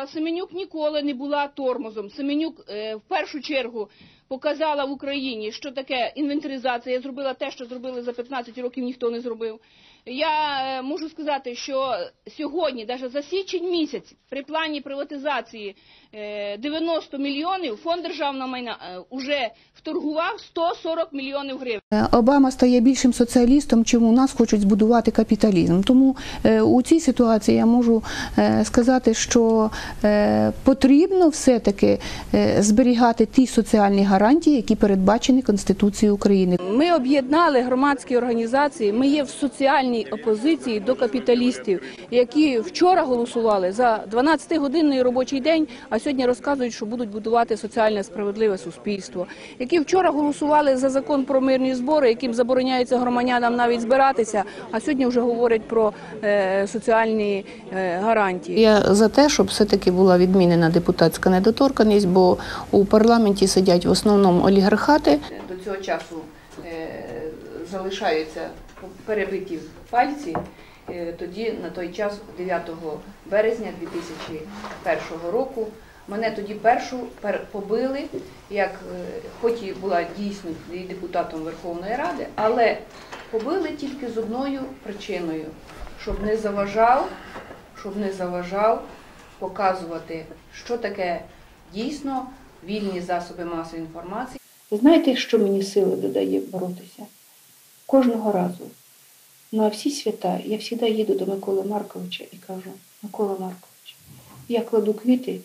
А Семенюк ніколи не була тормозом. Семенюк е, в першу чергу показала в Україні, що таке інвентаризація. Я зробила те, що зробили за 15 років, ніхто не зробив. Я е, можу сказати, що сьогодні, навіть за січень місяць, при плані приватизації е, 90 мільйонів, фонд державного майна е, уже вторгував 140 мільйонів гривень. Е, Обама стає більшим соціалістом, чим у нас хочуть збудувати капіталізм. Тому е, у цій ситуації я можу е, сказати, що е, потрібно все-таки е, зберігати ті соціальні гарантії, які передбачені Конституцією України. Ми об'єднали громадські організації. Ми є в соціальній опозиції до капіталістів, які вчора голосували за 12-годинний робочий день, а сьогодні розказують, що будуть будувати соціальне справедливе суспільство. Які вчора голосували за закон про мирні збори, яким забороняється громадянам навіть збиратися, а сьогодні вже говорять про е, соціальні е, гарантії. Я за те, щоб все-таки була відмінена депутатська недоторканність, бо у парламенті сидять в основному олігархати. До цього часу залишаються перебиті пальці. Е, Тоді на той час, 9 березня 2001 року, мене тоді першу пер- побили, як е, хоч і була дійсно депутатом Верховної Ради, але побили тільки з одною причиною, щоб не заважав, щоб не заважав показувати, що таке дійсно вільні засоби масової інформації. Ви знаєте, що мені сили додає боротися? Кожного разу. Ну а всі свята я завжди їду до Миколи Марковича і кажу, Микола Маркович, я кладу квіти,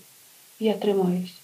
я тримаюсь.